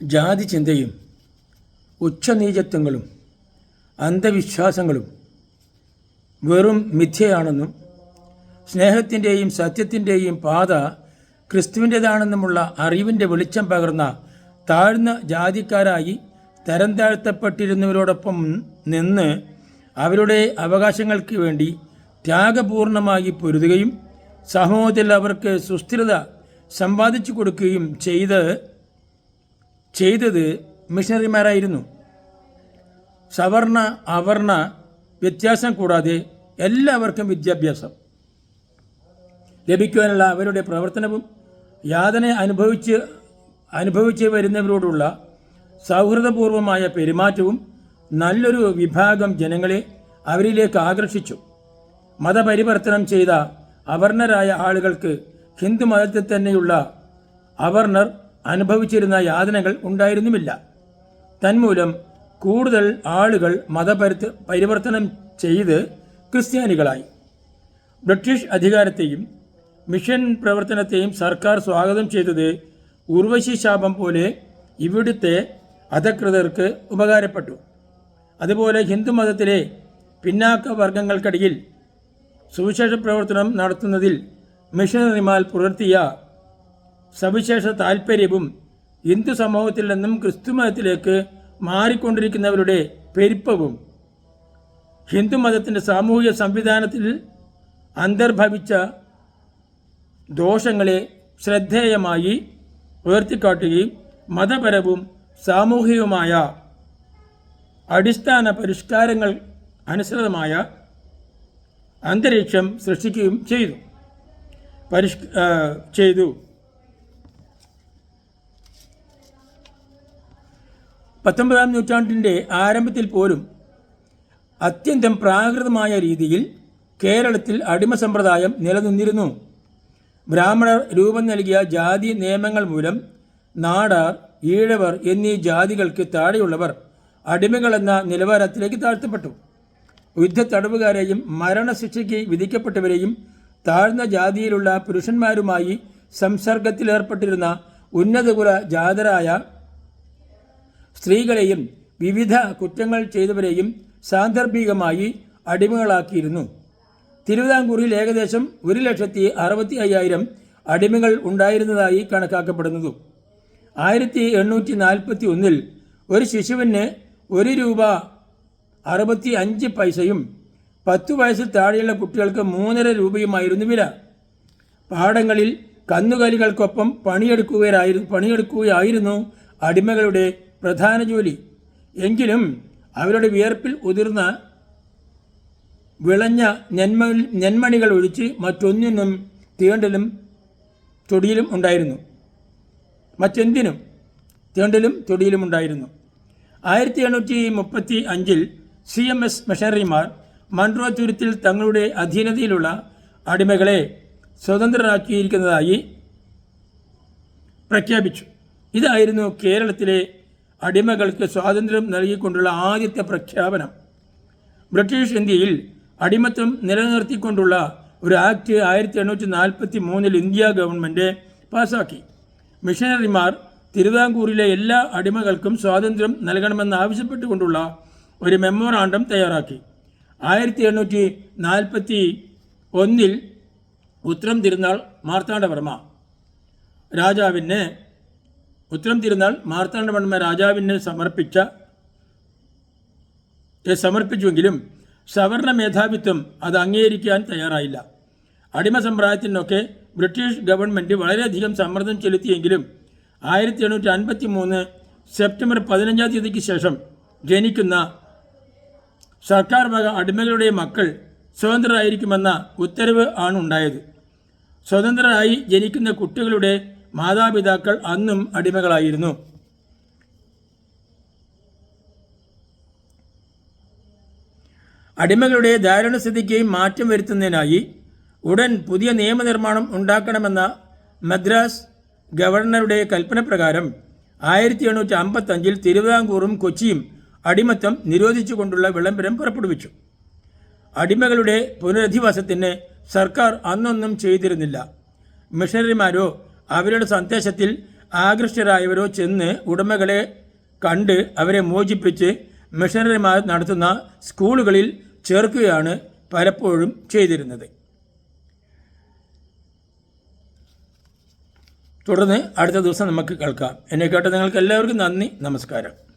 ജാതി ചിന്തയും ഉച്ചനീചത്വങ്ങളും അന്ധവിശ്വാസങ്ങളും വെറും മിഥ്യയാണെന്നും സ്നേഹത്തിന്റെയും സത്യത്തിന്റെയും പാത ക്രിസ്തുവിന്റെതാണെന്നുമുള്ള അറിവിന്റെ വെളിച്ചം പകർന്ന താഴ്ന്ന ജാതിക്കാരായി തരം താഴ്ത്തപ്പെട്ടിരുന്നവരോടൊപ്പം നിന്ന് അവരുടെ അവകാശങ്ങൾക്ക് വേണ്ടി ത്യാഗപൂർണമായി പൊരുതുകയും സമൂഹത്തിൽ അവർക്ക് സുസ്ഥിരത സമ്പാദിച്ചു കൊടുക്കുകയും ചെയ്ത് ചെയ്തത് മിഷണറിമാരായിരുന്നു. സവർണ അവർണ വ്യത്യാസം കൂടാതെ എല്ലാവർക്കും വിദ്യാഭ്യാസം ലഭിക്കുവാനുള്ള അവരുടെ പ്രവർത്തനവും യാതന അനുഭവിച്ച് അനുഭവിച്ച് വരുന്നവരോടുള്ള സൗഹൃദപൂർവമായ പെരുമാറ്റവും നല്ലൊരു വിഭാഗം ജനങ്ങളെ അവരിലേക്ക് ആകർഷിച്ചു. മതപരിവർത്തനം ചെയ്ത അവർണരായ ആളുകൾക്ക് ഹിന്ദു മതത്തിൽ തന്നെയുള്ള അവർണർ അനുഭവിച്ചിരുന്ന യാതനകൾ ഉണ്ടായിരുന്നുമില്ല. തന്മൂലം കൂടുതൽ ആളുകൾ മതപരിത്ത പരിവർത്തനം ചെയ്ത് ക്രിസ്ത്യാനികളായി. ബ്രിട്ടീഷ് അധികാരത്തെയും മിഷൻ പ്രവർത്തനത്തെയും സർക്കാർ സ്വാഗതം ചെയ്തത് ഉർവശി ശാപം പോലെ ഇവിടുത്തെ അധകൃതർക്ക് ഉപകാരപ്പെട്ടു. അതുപോലെ ഹിന്ദുമതത്തിലെ പിന്നാക്ക വർഗങ്ങൾക്കിടയിൽ സുവിശേഷ പ്രവർത്തനം നടത്തുന്നതിൽ മിഷനറിമാർ പുലർത്തിയ സവിശേഷ താൽപ്പര്യവും ഹിന്ദു സമൂഹത്തിൽ നിന്നും ക്രിസ്തുമതത്തിലേക്ക് മാറിക്കൊണ്ടിരിക്കുന്നവരുടെ പെരുപ്പവും ഹിന്ദു മതത്തിന്റെ സാമൂഹിക സംവിധാനത്തിൽ അന്തർഭവിച്ച ദോഷങ്ങളെ ശ്രദ്ധേയമായി ഉയർത്തിക്കാട്ടുകയും മതപരവും സാമൂഹികവുമായ അടിസ്ഥാന പരിഷ്കാരങ്ങൾ അനുസൃതമായ അന്തരീക്ഷം സൃഷ്ടിക്കുകയും ചെയ്തു. പരിഷ് ചെയ്തു. പത്തൊമ്പതാം നൂറ്റാണ്ടിന്റെ ആരംഭത്തിൽ പോലും അത്യന്തം പ്രാകൃതമായ രീതിയിൽ കേരളത്തിൽ അടിമ സമ്പ്രദായം നിലനിന്നിരുന്നു. ബ്രാഹ്മണർ രൂപം നൽകിയ ജാതി നിയമങ്ങൾ മൂലം നാടാർ ഈഴവർ എന്നീ ജാതികൾക്ക് താഴെയുള്ളവർ അടിമകളെന്ന നിലവാരത്തിലേക്ക് താഴ്ത്തപ്പെട്ടു. യുദ്ധ തടവുകാരെയും മരണശിക്ഷയ്ക്ക് വിധിക്കപ്പെട്ടവരെയും താഴ്ന്ന ജാതിയിലുള്ള പുരുഷന്മാരുമായി സംസർഗത്തിലേർപ്പെട്ടിരുന്ന ഉന്നതകുല ജാതരായ സ്ത്രീകളെയും വിവിധ കുറ്റങ്ങൾ ചെയ്തവരെയും സാന്ദർഭികമായി അടിമകളാക്കിയിരുന്നു. തിരുവിതാംകൂറിൽ ഏകദേശം ഒരു ലക്ഷത്തി അറുപത്തി അയ്യായിരം അടിമകൾ ഉണ്ടായിരുന്നതായി കണക്കാക്കപ്പെടുന്നതു. ആയിരത്തി എണ്ണൂറ്റി നാൽപ്പത്തി ഒന്നിൽ ഒരു ശിശുവിന് ഒരു രൂപ അറുപത്തി അഞ്ച് പൈസയും പത്തു വയസ്സിൽ താഴെയുള്ള കുട്ടികൾക്ക് മൂന്നര രൂപയുമായിരുന്നു വില. പാടങ്ങളിൽ കന്നുകാലികൾക്കൊപ്പം പണിയെടുക്കുകയായിരുന്നു പണിയെടുക്കുകയായിരുന്നു അടിമകളുടെ പ്രധാന ജോലി. എങ്കിലും അവരുടെ വിയർപ്പിൽ ഉതിർന്ന വിളഞ്ഞ നെന്മ നെന്മണികൾ ഒഴിച്ച് മറ്റൊന്നിനും തീണ്ടലും തൊടിയിലും ഉണ്ടായിരുന്നു. മറ്റെന്തിനും തീണ്ടലും തൊടിയിലും ഉണ്ടായിരുന്നു. ആയിരത്തി എണ്ണൂറ്റി മുപ്പത്തി അഞ്ചിൽ സി എം എസ് മിഷണറിമാർ മൺട്രോ തുരുത്തിൽ തങ്ങളുടെ അധീനതയിലുള്ള അടിമകളെ സ്വതന്ത്രരാക്കിയിരിക്കുന്നതായി പ്രഖ്യാപിച്ചു. ഇതായിരുന്നു കേരളത്തിലെ അടിമകൾക്ക് സ്വാതന്ത്ര്യം നൽകിക്കൊണ്ടുള്ള ആദ്യത്തെ പ്രഖ്യാപനം. ബ്രിട്ടീഷ് ഇന്ത്യയിൽ അടിമത്വം നിലനിർത്തിക്കൊണ്ടുള്ള ഒരു ആക്ട് ആയിരത്തി എണ്ണൂറ്റി നാൽപ്പത്തി മൂന്നിൽ ഇന്ത്യ ഗവൺമെന്റ് പാസാക്കി. മിഷനറിമാർ തിരുവിതാംകൂറിലെ എല്ലാ അടിമകൾക്കും സ്വാതന്ത്ര്യം നൽകണമെന്ന് ആവശ്യപ്പെട്ടുകൊണ്ടുള്ള ഒരു മെമ്മോറാണ്ടം തയ്യാറാക്കി. ആയിരത്തി എണ്ണൂറ്റി നാൽപ്പത്തി ഒന്നിൽ ഉത്രം തിരുനാൾ മാർത്താണ്ഡവർമ്മ. രാജാവിന് ഉത്തരം തിരുനാൾ മാർത്താണ്ഡവർമ്മ രാജാവിനെ സമർപ്പിച്ച സമർപ്പിച്ചുവെങ്കിലും സവർണ മേധാവിത്വം അത് അംഗീകരിക്കാൻ തയ്യാറായില്ല. അടിമ സമ്പ്രദായത്തിനൊക്കെ ബ്രിട്ടീഷ് ഗവൺമെന്റ് വളരെയധികം സമ്മർദ്ദം ചെലുത്തിയെങ്കിലും ആയിരത്തി എണ്ണൂറ്റി അൻപത്തി മൂന്ന് സെപ്റ്റംബർ പതിനഞ്ചാം തീയതിക്ക് ശേഷം ജനിക്കുന്ന സർക്കാർ വക അടിമകളുടെ മക്കൾ സ്വതന്ത്രരായിരിക്കുമെന്ന ഉത്തരവ് ആണുണ്ടായത് സ്വതന്ത്രരായി ജനിക്കുന്ന കുട്ടികളുടെ മാതാപിതാക്കൾ അന്നും അടിമകളായിരുന്നു. അടിമകളുടെ ധാരണസ്ഥിതിക്ക് മാറ്റം വരുത്തുന്നതിനായി ഉടൻ പുതിയ നിയമനിർമ്മാണം ഉണ്ടാക്കണമെന്ന മദ്രാസ് ഗവർണറുടെ കൽപ്പന പ്രകാരം ആയിരത്തി എണ്ണൂറ്റി അമ്പത്തഞ്ചിൽ തിരുവിതാംകൂറും കൊച്ചിയും അടിമത്തം നിരോധിച്ചുകൊണ്ടുള്ള വിളംബരം പുറപ്പെടുവിച്ചു. അടിമകളുടെ പുനരധിവാസത്തിന് സർക്കാർ അന്നൊന്നും ചെയ്തിരുന്നില്ല. മിഷണറിമാരോ അവരുടെ സന്ദേശത്തിൽ ആകൃഷ്ടരായവരോ ചെന്ന് ഉടമകളെ കണ്ട് അവരെ മോചിപ്പിച്ച് മിഷണറിമാർ നടത്തുന്ന സ്കൂളുകളിൽ ചേർക്കുകയാണ് പലപ്പോഴും ചെയ്തിരുന്നത്. തുടർന്ന് അടുത്ത ദിവസം നമുക്ക് കേൾക്കാം. എന്നെ കേട്ട നിങ്ങൾക്ക് എല്ലാവർക്കും നന്ദി. നമസ്കാരം.